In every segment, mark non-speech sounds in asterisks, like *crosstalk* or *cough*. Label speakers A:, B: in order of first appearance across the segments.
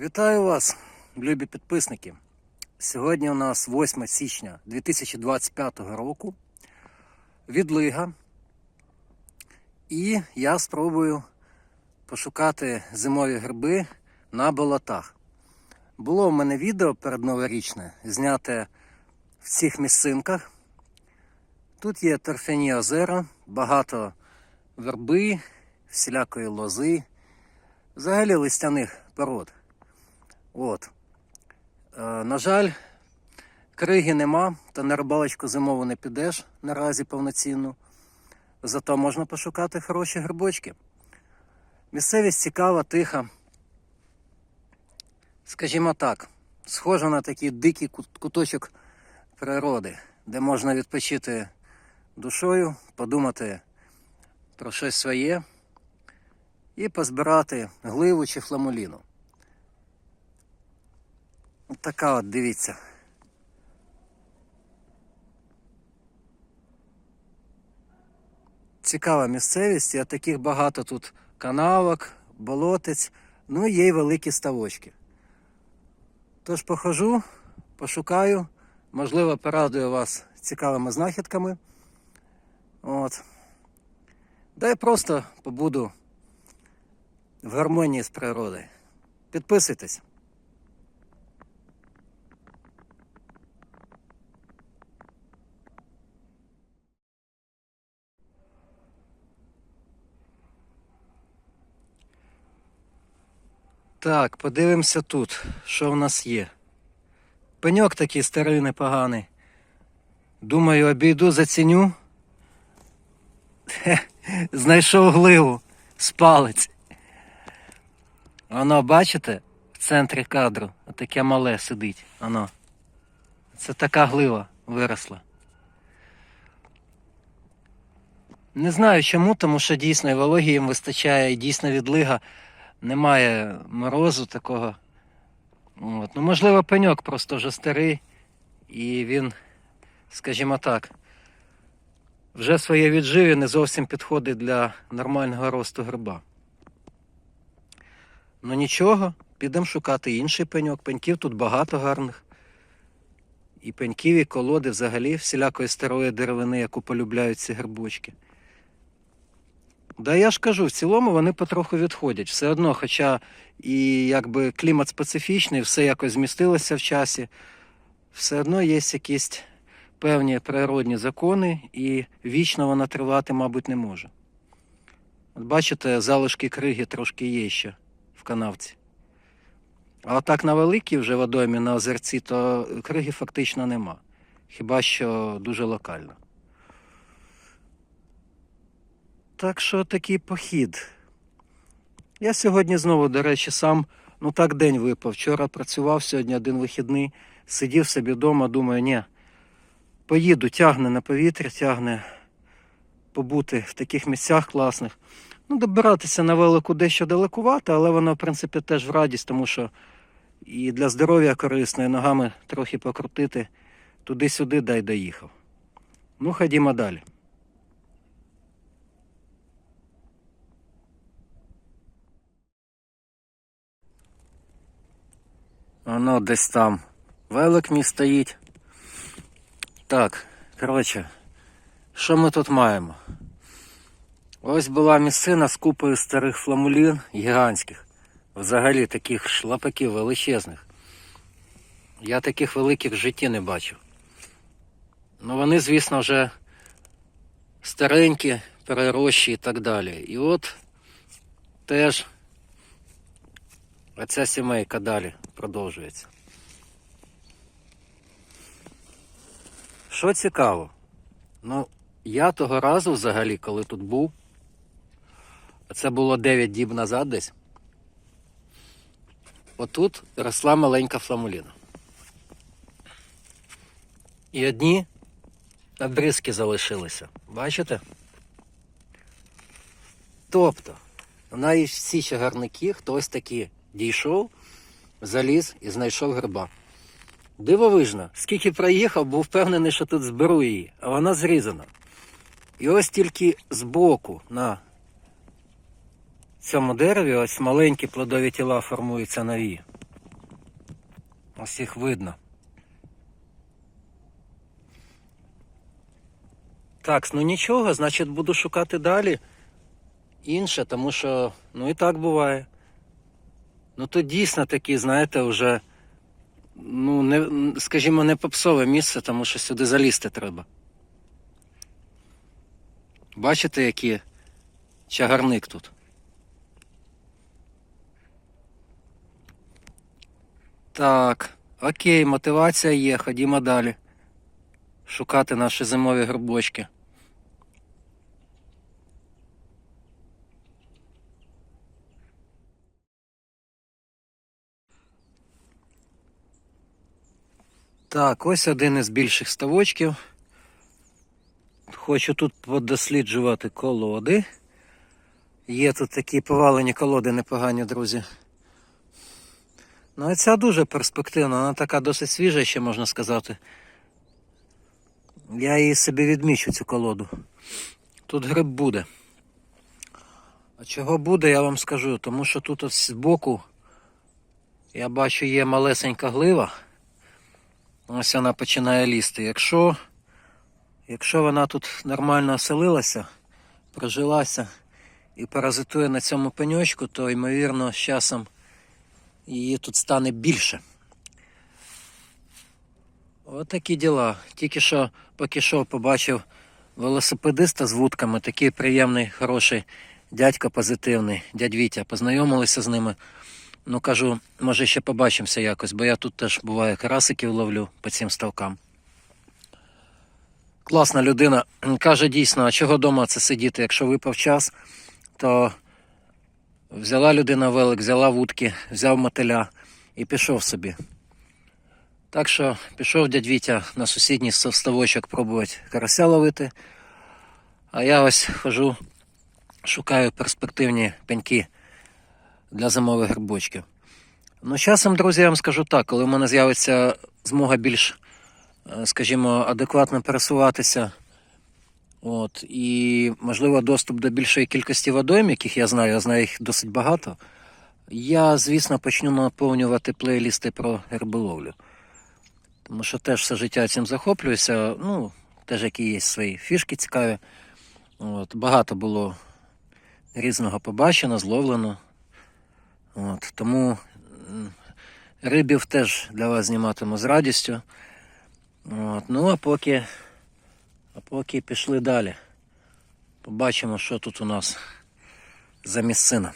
A: Вітаю вас, любі підписники. Сьогодні у нас 8 січня 2025 року. Відлига. І я спробую пошукати зимові гриби на болотах. Було в мене відео передноворічне, зняте в цих місцинках. Тут є торфяні озера, багато верби, всілякої лози, взагалі листяних пород. От. Е, на жаль, криги нема, та на рибалочку зимову не підеш наразі повноцінну. Зато можна пошукати хороші грибочки. Місцевість цікава, тиха. Скажімо так, схожа на такий дикий куточок природи, де можна відпочити душою, подумати про щось своє і позбирати гливу чи фламуліну. От така от, дивіться. Цікава місцевість, а таких багато тут канавок, болотець, ну і є й великі ставочки. Тож похожу, пошукаю, можливо, порадую вас цікавими знахідками. От. Да й просто побуду в гармонії з природою. Підписуйтесь. Так, подивимося тут, що в нас є. Пеньок такий старий непоганий. Думаю, обійду заціню. Хе, знайшов гливу з палець. Воно, бачите, в центрі кадру таке мале сидить. Воно. Це така глива виросла. Не знаю чому, тому що дійсно і вологі їм вистачає, і дійсно відлига немає морозу такого. От. Ну, можливо, пеньок просто вже старий, і він, скажімо так, вже своє відживі не зовсім підходить для нормального росту гриба. Ну нічого, підемо шукати інший пеньок. Пеньків тут багато гарних. І пеньків, і колоди взагалі всілякої старої деревини, яку полюбляють ці грибочки. Да я ж кажу, в цілому вони потроху відходять. Все одно, хоча і якби клімат специфічний, все якось змістилося в часі, все одно є якісь певні природні закони, і вічно вона тривати, мабуть, не може. От бачите, залишки криги трошки є ще в канавці. А отак на великій вже водоймі на озерці, то криги фактично нема. Хіба що дуже локально. Так що такий похід. Я сьогодні знову, до речі, сам, ну так день випав. Вчора працював сьогодні один вихідний, сидів собі вдома, думаю, ні, поїду, тягне на повітря, тягне побути в таких місцях класних. Ну, добиратися на велику дещо далекувато, але воно, в принципі, теж в радість, тому що і для здоров'я корисно, і ногами трохи покрутити туди-сюди, дай доїхав. Ну, ходімо далі. Воно десь там. Велик мій стоїть. Так, коротше, що ми тут маємо? Ось була місцина з купою старих фламулін гігантських. Взагалі таких шлапаків величезних. Я таких великих в житті не бачив. Ну вони, звісно, вже старенькі, перерощі і так далі. І от теж оця сімейка далі продовжується. Що цікаво, ну, я того разу взагалі, коли тут був, це було 9 діб назад десь, отут росла маленька фламуліна. І одні обрізки залишилися. Бачите? Тобто, навіть всі чагарники, хтось таки дійшов, заліз і знайшов гриба. Дивовижно, скільки проїхав, був впевнений, що тут зберу її, а вона зрізана. І ось тільки збоку на цьому дереві ось маленькі плодові тіла формуються нові. Ось їх видно. Так, ну нічого, значить буду шукати далі інше, тому що ну і так буває. Ну то дійсно такі, знаєте, вже, ну, не, скажімо, не попсове місце, тому що сюди залізти треба. Бачите, який чагарник тут? Так, окей, мотивація є, ходімо далі. Шукати наші зимові грибочки. Так, ось один із більших ставочків. Хочу тут подосліджувати колоди. Є тут такі повалені колоди непогані, друзі. Ну, а ця дуже перспективна, вона така досить свіжа, ще можна сказати. Я її собі відмічу, цю колоду. Тут гриб буде. А чого буде, я вам скажу, тому що тут ось збоку я бачу є малесенька глива. Ось вона починає лізти. Якщо, якщо вона тут нормально оселилася, прожилася і паразитує на цьому пеньочку, то ймовірно з часом її тут стане більше. Отакі діла. Тільки що поки що побачив велосипедиста з вудками, такий приємний, хороший дядько позитивний, дядь Вітя. Познайомилися з ними. Ну кажу, може ще побачимося якось, бо я тут теж буває карасиків ловлю по цим ставкам. Класна людина. Каже дійсно, а чого вдома це сидіти? Якщо випав час, то взяла людина велик, взяла вудки, взяв мотиля і пішов собі. Так що пішов дядь Вітя на сусідній ставочок пробувати карася ловити. А я ось хожу, шукаю перспективні пеньки для зимових грибочків. Ну, часом, друзі, я вам скажу так, коли в мене з'явиться змога більш, е, скажімо, адекватно пересуватися, от, і, можливо, доступ до більшої кількості водойм, яких я знаю, я знаю їх досить багато, я, звісно, почну наповнювати плейлісти про риболовлю. Тому що теж все життя цим захоплююся. Ну, теж які є свої фішки цікаві. От, багато було різного побачено, зловлено. От, тому рибів теж для вас зніматиму з радістю. От, ну а поки, а поки пішли далі. Побачимо, що тут у нас за місцина.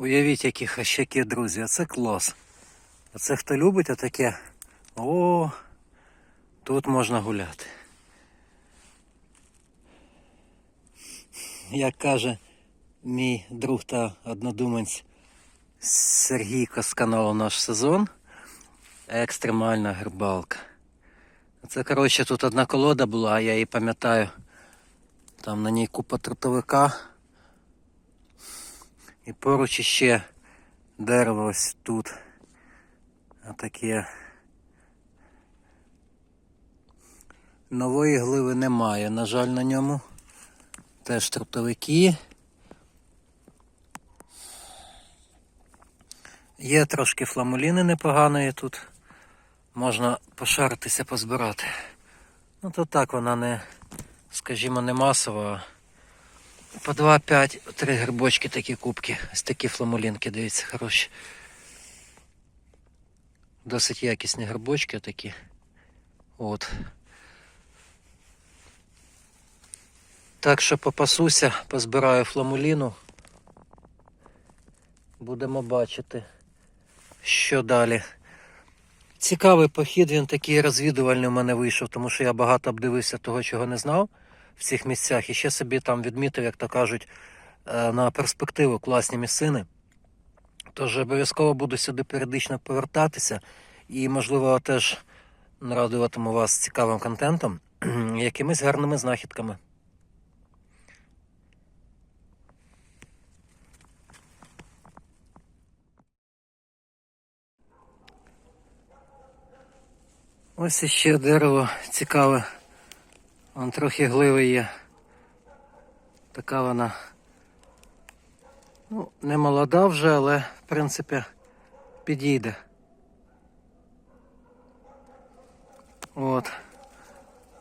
A: Уявіть, які хащаки, друзі, це клас. Оце хто любить отаке. О, тут можна гуляти. Як каже мій друг та однодумець Сергійко з каналу Наш сезон. Екстремальна грибалка. Це, коротше, тут одна колода була, я її пам'ятаю. Там на ній купа трутовика. І поруч іще дерево ось тут. Отаке. Нової гливи немає, на жаль, на ньому. Теж трутовики. Є трошки фламуліни непоганої тут. Можна пошаритися, позбирати. Ну то так вона не, скажімо, не масова. По 2-5, три грибочки такі кубки. Ось такі фламулінки, дивіться, хороші. Досить якісні грибочки такі. От. Так що попасуся, позбираю фламуліну. Будемо бачити, що далі. Цікавий похід, він такий розвідувальний у мене вийшов, тому що я багато обдивився того, чого не знав в цих місцях. І ще собі там відмітив, як то кажуть, е, на перспективу класні місцини. Тож обов'язково буду сюди періодично повертатися і, можливо, теж нарадуватиму вас цікавим контентом, *clears throat* якимись гарними знахідками. Ось іще дерево цікаве. Вон трохи гливи є. Така вона. Ну, не молода вже, але в принципі підійде. От.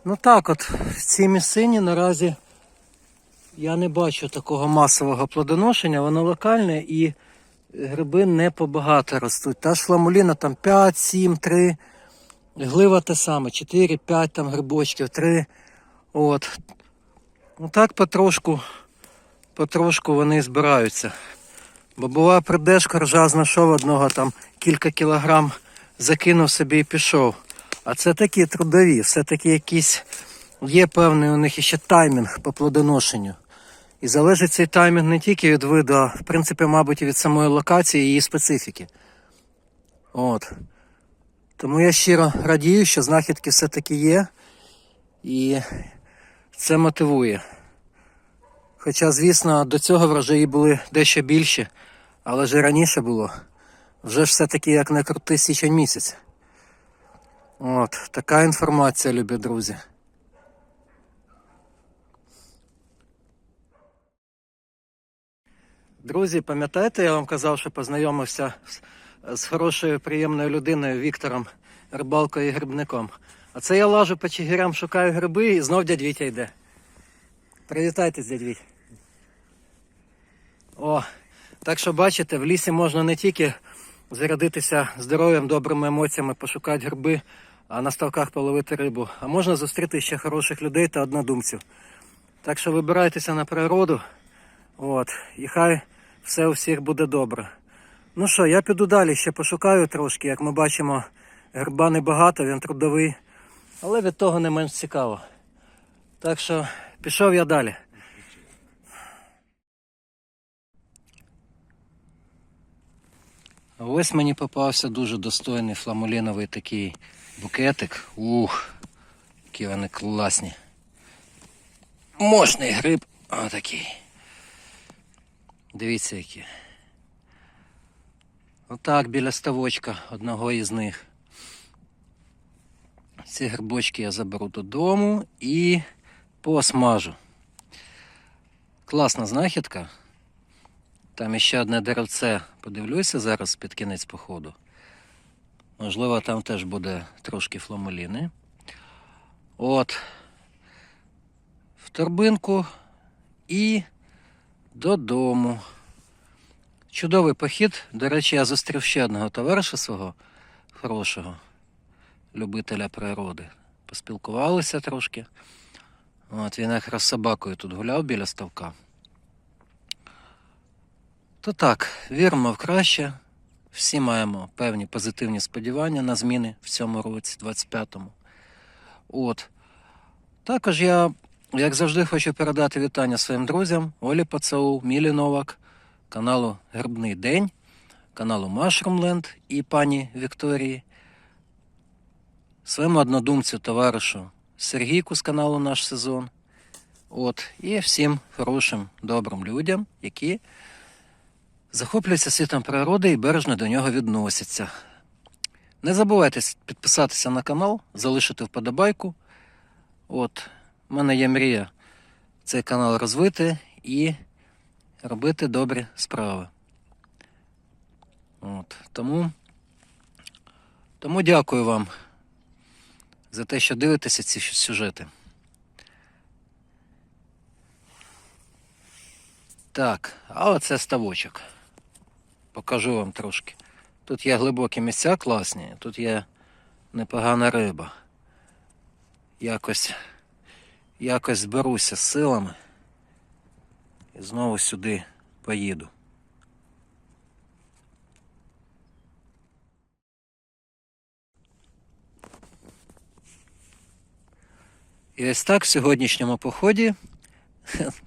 A: Ну так от, в цій місцині наразі я не бачу такого масового плодоношення, воно локальне і гриби не побагато ростуть. Та ж фламуліна там 5, 7, 3. Глива те саме, 4-5 там грибочків, 3. От. Ну так потрошку, потрошку вони збираються. Бо бува придеш, коржа знайшов одного там кілька кілограм, закинув собі і пішов. А це такі трудові, все-таки якийсь є певний у них ще таймінг по плодоношенню. І залежить цей таймінг не тільки від виду, а в принципі, мабуть, і від самої локації і її специфіки. От. Тому я щиро радію, що знахідки все-таки є. І це мотивує. Хоча, звісно, до цього врожаї були дещо більші, але ж і раніше було. Вже ж все-таки як не крути січень місяць. От, така інформація, любі друзі. Друзі, пам'ятаєте, я вам казав, що познайомився з хорошою, приємною людиною Віктором Рибалкою і грибником. А це я лажу по чигирям, шукаю гриби і знов дядь Вітя йде. Привітайтесь, дядь Віть. О, так що бачите, в лісі можна не тільки зарядитися здоров'ям, добрими емоціями, пошукати гриби, а на ставках половити рибу. А можна зустріти ще хороших людей та однодумців. Так що вибирайтеся на природу. От, і хай все у всіх буде добре. Ну що, я піду далі, ще пошукаю трошки. Як ми бачимо, гриба небагато, він трудовий, але від того не менш цікаво. Так що пішов я далі. Ось мені попався дуже достойний фламуліновий такий букетик. Ух, які вони класні. Мощний гриб. Отакий. Дивіться які. Отак біля ставочка одного із них. Ці грибочки я заберу додому і посмажу. Класна знахідка. Там іще одне деревце. Подивлюся зараз під кінець походу. Можливо, там теж буде трошки фламуліни. От. В торбинку і додому. Чудовий похід. До речі, я зустрів ще одного товариша свого хорошого, любителя природи. Поспілкувалися трошки. От він якраз собакою тут гуляв біля ставка. То так, віримо в краще. Всі маємо певні позитивні сподівання на зміни в цьому році, 25-му. От. Також я, як завжди, хочу передати вітання своїм друзям Олі Пацаул, Мілі Новак, каналу Грибний День, каналу Mushroomland і пані Вікторії, своєму однодумцю, товаришу Сергійку з каналу Наш Сезон. От, і всім хорошим, добрим людям, які захоплюються світом природи і бережно до нього відносяться. Не забувайте підписатися на канал, залишити вподобайку. От, в мене є мрія цей канал розвити і робити добрі справи. От, тому, тому дякую вам за те, що дивитеся ці сюжети. Так, а оце ставочок. Покажу вам трошки. Тут є глибокі місця класні, тут є непогана риба. Якось, якось зберуся з силами І знову сюди поїду. І ось так в сьогоднішньому поході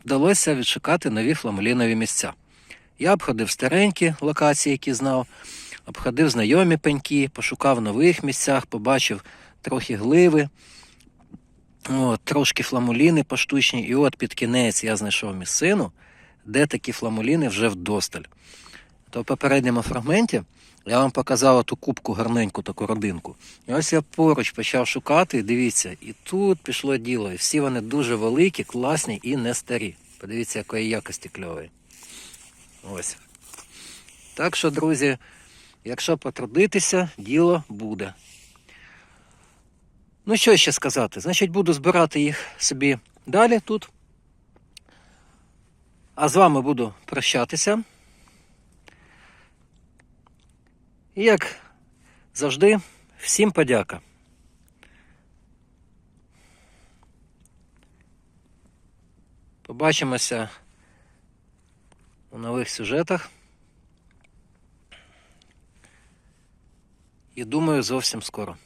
A: вдалося відшукати нові фламулінові місця. Я обходив старенькі локації, які знав, обходив знайомі пеньки, пошукав в нових місцях, побачив трохи гливи, от, трошки фламуліни поштучні. І от під кінець я знайшов місцину, де такі фламуліни вже вдосталь. То в попередньому фрагменті я вам показав ту кубку гарненьку таку родинку. І ось я поруч почав шукати, дивіться, і тут пішло діло. І всі вони дуже великі, класні і не старі. Подивіться, якої якості кльової. Ось. Так що, друзі, якщо потрудитися, діло буде. Ну, що ще сказати? Значить, буду збирати їх собі далі тут. А з вами буду прощатися. І як завжди, всім подяка. Побачимося у нових сюжетах. І думаю, зовсім скоро.